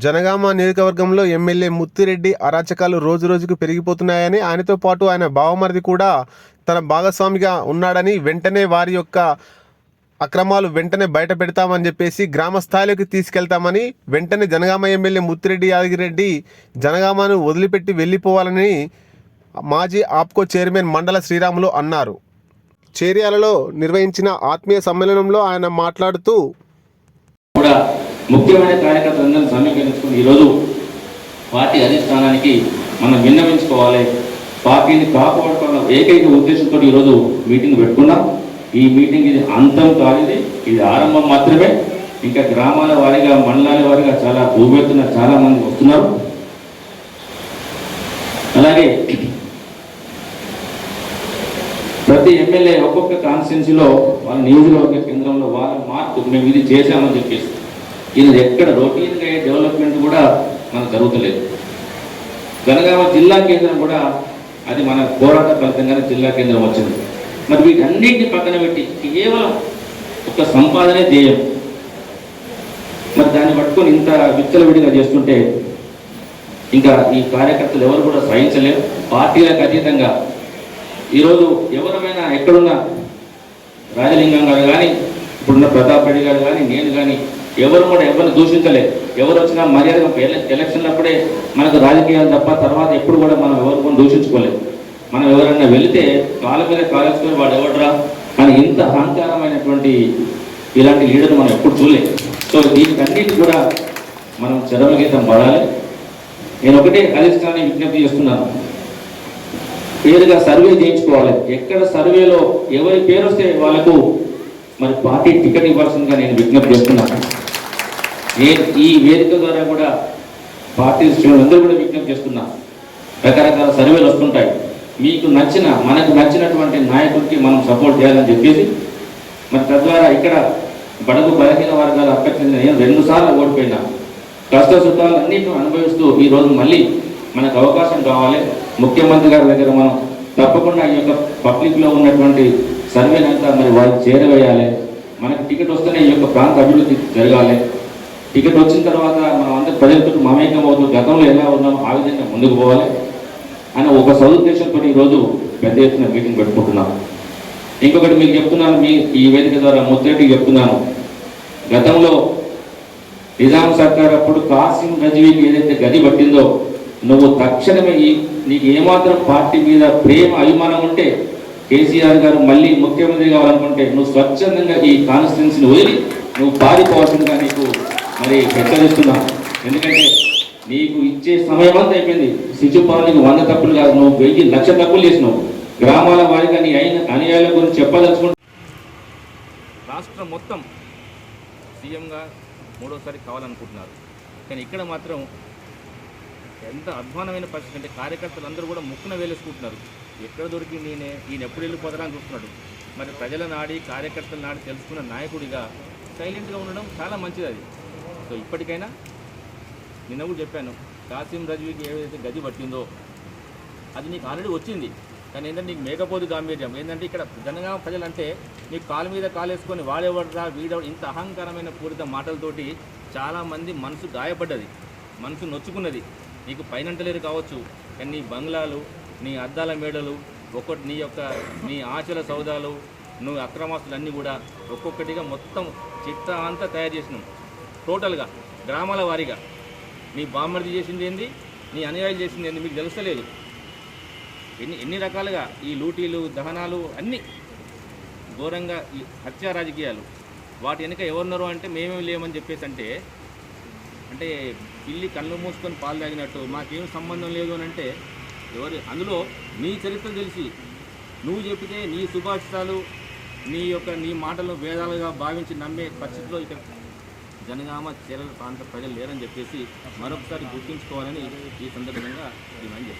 జనగామ నియోజకవర్గంలో ఎమ్మెల్యే ముత్తిరెడ్డి అరాచకాలు రోజు రోజుకు పెరిగిపోతున్నాయని ఆయనతో పాటు ఆయన బావమరిది కూడా తన భాగస్వామిగా ఉన్నాడని వెంటనే వారి యొక్క అక్రమాలు వెంటనే బయట పెడతామని చెప్పేసి గ్రామ స్థాయిలోకి తీసుకెళ్తామని వెంటనే జనగామ ఎమ్మెల్యే ముత్తిరెడ్డి యాదగిరెడ్డి జనగామను వదిలిపెట్టి వెళ్ళిపోవాలని మాజీ ఆప్కో చైర్మన్ మండల శ్రీరాములు అన్నారు. చేర్యాలలో నిర్వహించిన ఆత్మీయ సమ్మేళనంలో ఆయన మాట్లాడుతూ కూడా ముఖ్యమైన కార్యకర్తలు సమీకరించుకుని ఈరోజు పార్టీ అధిష్టానానికి మనం విన్నవించుకోవాలి. పార్టీని కాపాడుకున్న ఏకైక ఉద్దేశంతో ఈరోజు మీటింగ్ పెట్టుకున్నాం. ఈ మీటింగ్ ఇది అంతం కాలేదు ఇది ఆరంభం మాత్రమే. ఇంకా గ్రామాల వారీగా మండలాల వారీగా చాలా భూమెత్తున చాలా మంది వస్తున్నారు. అలాగే ప్రతి ఎమ్మెల్యే ఒక్కొక్క కాన్స్టిట్యున్సీలో వాళ్ళ నియోజకవర్గ కేంద్రంలో వాళ్ళ మార్పు మేము ఇది చేశామని చెప్పేసి ఇది ఎక్కడ రొటీన్గా అయ్యే డెవలప్మెంట్ కూడా మనకు జరుగుతలేదు. జనగామ జిల్లా కేంద్రం కూడా అది మన పోరాట ఫలితంగానే జిల్లా కేంద్రం వచ్చింది. మరి వీటన్నింటిని పక్కన పెట్టి కేవలం ఒక సంపాదనే ధ్యేయం. మరి దాన్ని పట్టుకొని ఇంత విచ్చలవిడిగా చేస్తుంటే ఇంకా ఈ కార్యకర్తలు ఎవరు కూడా సహించలేరు. పార్టీలకు అతీతంగా ఈరోజు ఎవరమైనా ఎక్కడున్నా రాజలింగం గారు కానీ ఇప్పుడున్న ప్రతాప్ రెడ్డి గారు కానీ నేను కానీ ఎవరు కూడా ఎవరిని దూషించలే ఎవరు వచ్చినా మర్యాద ఎలక్షన్లప్పుడే మనకు రాజకీయాలు తప్ప తర్వాత ఎప్పుడు కూడా మనం ఎవరు కూడా దూషించుకోలేదు. మనం ఎవరైనా వెళితే కాళ్ళ మీద కాలేసుకొని వాడు ఎవడరా? అని ఇంత అహంకారమైనటువంటి ఇలాంటి లీడర్ మనం ఎప్పుడు చూడలేదు. సో దీనికన్నిటి కూడా మనం చరమ గీతం పడాలి. నేను ఒకటే అధిష్టాన్ని విజ్ఞప్తి చేస్తున్నాను. పేరుగా సర్వే చేయించుకోవాలి. ఎక్కడ సర్వేలో ఎవరి పేరు వస్తే వాళ్ళకు మరి పార్టీ టికెట్ ఇవ్వాల్సిందిగా నేను విజ్ఞప్తి చేస్తున్నాను. ఈ వేదిక ద్వారా కూడా పార్టీ శ్రేణులందరూ కూడా విజ్ఞప్తి చేస్తున్నా. రకరకాల సర్వేలు వస్తుంటాయి. మీకు నచ్చిన మనకు నచ్చినటువంటి నాయకుడికి మనం సపోర్ట్ చేయాలని చెప్పేసి మరి తద్వారా ఇక్కడ బడుగు బలహీన వర్గాల అభ్యర్థిని నేను రెండు సార్లు ఓడిపోయినా. కష్ట సుఖాలన్నింటిని అనుభవిస్తూ ఈ రోజు మళ్ళీ మనకు అవకాశం కావాలి. ముఖ్యమంత్రి గారి దగ్గర మనం తప్పకుండా ఈ యొక్క పబ్లిక్లో ఉన్నటువంటి సర్వేనంతా మరి వారికి చేరవేయాలి. మనకి టికెట్ వస్తేనే ఈ యొక్క ప్రాంత అభివృద్ధి జరగాలి. టికెట్ వచ్చిన తర్వాత మనం అందరి ప్రజలతో మమేకం అవుతూ గతంలో ఎలా ఉన్నాం ఆ విధంగా ముందుకు పోవాలి. అని ఒక సదుద్దేశంతో ఈరోజు పెద్ద ఎత్తున మీటింగ్ పెట్టుకుంటున్నాం. ఇంకొకటి మీకు చెప్తున్నాను మీ ఈ వేదిక ద్వారా ముత్తేటికి చెప్తున్నాను. గతంలో నిజాం సర్కార్ అప్పుడు కాసిం గజ్వీకి ఏదైతే గది పట్టిందో నువ్వు తక్షణమే ఈ నీకు ఏమాత్రం పార్టీ మీద ప్రేమ అభిమానం ఉంటే కేసీఆర్ గారు మళ్ళీ ముఖ్యమంత్రి కావాలనుకుంటే నువ్వు స్వచ్ఛందంగా ఈ కాన్స్టిట్యున్సీని వదిలి నువ్వు పారిపోవాల్సిందిగా నీకు మరి హెచ్చరిస్తున్నా ఎందుకంటే నీకు ఇచ్చే సమయం అంతా అయిపోయింది. శిశుపాలు నీకు వంద తప్పులు కాదు. నువ్వు వెయ్యి లక్ష తప్పులు చేసినావు. గ్రామాల వారికి నీ అయిన అనుయాయుల గురించి చెప్పదలుచుకుంటా రాష్ట్రం మొత్తం సీఎంగా మూడోసారి కావాలనుకుంటున్నారు. కానీ ఇక్కడ మాత్రం ఎంత అధ్వానమైన పరిస్థితి అంటే కార్యకర్తలు అందరూ కూడా ముక్కున వేలేసుకుంటున్నారు. ఎక్కడ దొరికి నేనే ఈయన ఎప్పుడు వెళ్ళిపోతారా అని చూస్తున్నాడు. మరి ప్రజల నాడి కార్యకర్తల నాడి తెలుసుకున్న నాయకుడిగా సైలెంట్గా ఉండడం చాలా మంచిది అది. సో ఇప్పటికైనా నిన్న కూడా చెప్పాను కాసిం రజ్వీకి ఏదైతే గది పట్టిందో అది నీకు ఆల్రెడీ వచ్చింది. కానీ ఏంటంటే నీకు మేకపోదు గాంభీర్యం. ఏంటంటే ఇక్కడ జనగామ ప్రజలంటే నీకు కాలు మీద కాలు వేసుకొని వాడేవాడురా వీడెవడు ఇంత అహంకారమైన పూరిత మాటలతోటి చాలామంది మనసు గాయపడ్డది మనసు నొచ్చుకున్నది. నీకు పైనంటలేరు కావచ్చు కానీ నీ బంగ్లాలు నీ అద్దాల మేడలు ఒక్కొక్కటి నీ యొక్క నీ ఆచల సౌదాలు నువ్వు అక్రమాస్తులన్నీ కూడా ఒక్కొక్కటిగా మొత్తం చిత్త అంతా తయారు చేసినాం. టోటల్గా గ్రామాల వారీగా నీ బామ్మర్ది చేసింది ఏంది? నీ అనుయాయులు చేసింది ఏంది? మీకు తెలుస్తలేదు. ఎన్ని ఎన్ని రకాలుగా ఈ లూటీలు దహనాలు అన్నీ ఘోరంగా ఈ హత్యా రాజకీయాలు. వాటి వెనుక ఎవరున్నారు అంటే మేమేమి లేమని చెప్పేసి అంటే అంటే పిల్లి కళ్ళు మూసుకొని పాలు తాగినట్టు మాకేం సంబంధం లేదు అని అంటే ఎవరు? అందులో నీ చరిత్ర తెలిసి నువ్వు చెప్పితే నీ సుభాషితాలు నీ యొక్క నీ మాటలు వేదాలుగా భావించి నమ్మే పరిస్థితిలో ఇక్కడ జనగామ చీరల ప్రాంత ప్రజలు లేరని చెప్పేసి మరొకసారి గుర్తుంచుకోవాలని ఈ సందర్భంగా డిమాండ్ చేస్తాను